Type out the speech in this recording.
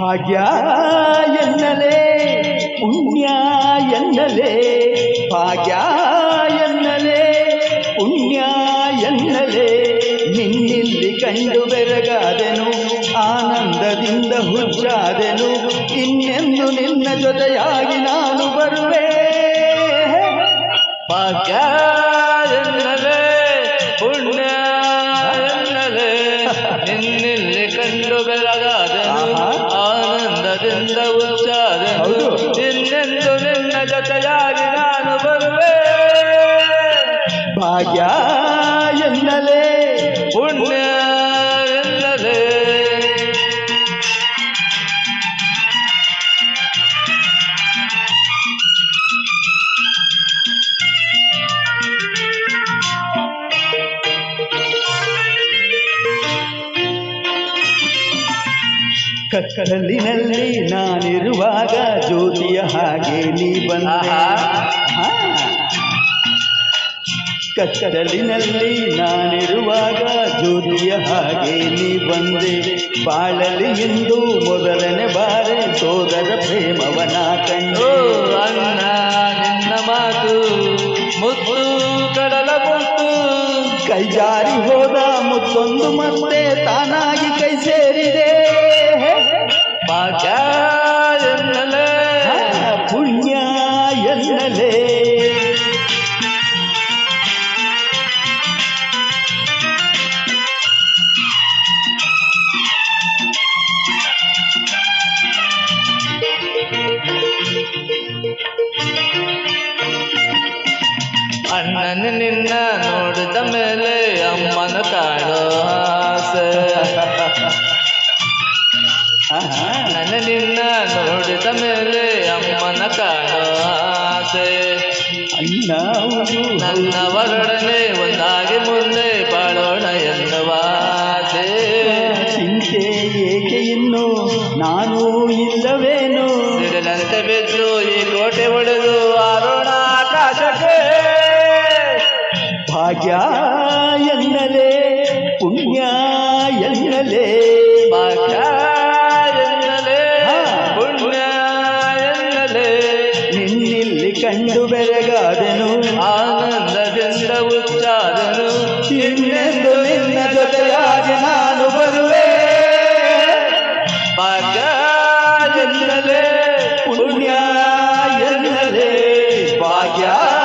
ഭാഗ്യ എന്നലേ പുണ്യ എന്നലേ ഭാഗ്യ എന്നലേ പുണ്യ എന്നലേ നിന്നിൽ കണ്ടുപരകാതെനു ആനന്ദദിന്ത ഹുജാതെനു ഇന്നെന്നു നിന്ന ജൊതയായി നാനു ബരുവേ ഭാഗ്യ എന്നലേ പുണ്യ എന്നലേ നിന്നില്ലി കണ്ടുപരകാതെ ಅದೆಲ್ಲವೂ ಚಾರನು ನಿನ್ನೆಂದು ನಿನ್ನ ಜೊತೆಯಾಗಿ ನಾನು ಬರುವೆ ಭಾಗ್ಯ ಕತ್ತಲಿನಲ್ಲಿ ನಾನಿರುವಾಗ ಜ್ಯೋತಿಯ ಹಾಗೆ ನೀ ಬಂದ ಕತ್ತಲಿನಲ್ಲಿ ನಾನಿರುವಾಗ ಜ್ಯೋತಿಯ ಹಾಗೆ ನೀ ಬಂದೆ ಬಾಳಲಿ ಎಂದು ಮೊದಲನೇ ಬಾರಿ ಸೋದರ ಪ್ರೇಮವನ ಕಂಡು ಅಣ್ಣ ನಿನ್ನ ಮಾತು ಮುತ್ತು ಕಡಲ ಮುತ್ತು ಕೈಜಾರಿ ಹೋದ ಮುತ್ತೊಂದು ಮತ್ತೆ ತಾನಾಗಿ ನಾನು ನಿನ್ನ ನೋಡಿದ ಮೇಲೆ ಅಮ್ಮನ ಕಾಣೋ ಆಸೆ ನಾನು ನಿನ್ನ ನೋಡಿದ ಮೇಲೆ ಅಮ್ಮನ ಕಾಣೋ ಆಸೆ ನನ್ನವರೊಡನೆ ಒಂದಾಗಿ ಮುಂದೆ ಬಾಳೋಣ ಎನ್ನುವಾಸೆ ಚಿಂತೆ ಏಕೆ ಇನ್ನು ನಾನು ಇಲ್ಲವೇನು ಬಿಡಲಂತೆ ಬೆದ್ದು ಈ ಕೋಟೆ ಒಡೆದು ಆರೋಣ ಆಕಾಶಕ್ಕೆ ഭാഗ്യങ്ങളെ പുണ്യങ്ങളെ പുണ്യങ്ങളെ നിന്നിൽ കണ്ടുപെരകാതനു ആനന്ദജന്ത ഉച്ചാദനു ಇನ್ನೆಂದು ನಿನ್ನ ಜೊತೆಯಾಗಿ ನಾನು ಬರುವೆ ಭಾಗ್ಯ ಎನ್ನಲೆ ಪುಣ್ಯ ಎನ್ನಲೆ ಭಾಗ್ಯ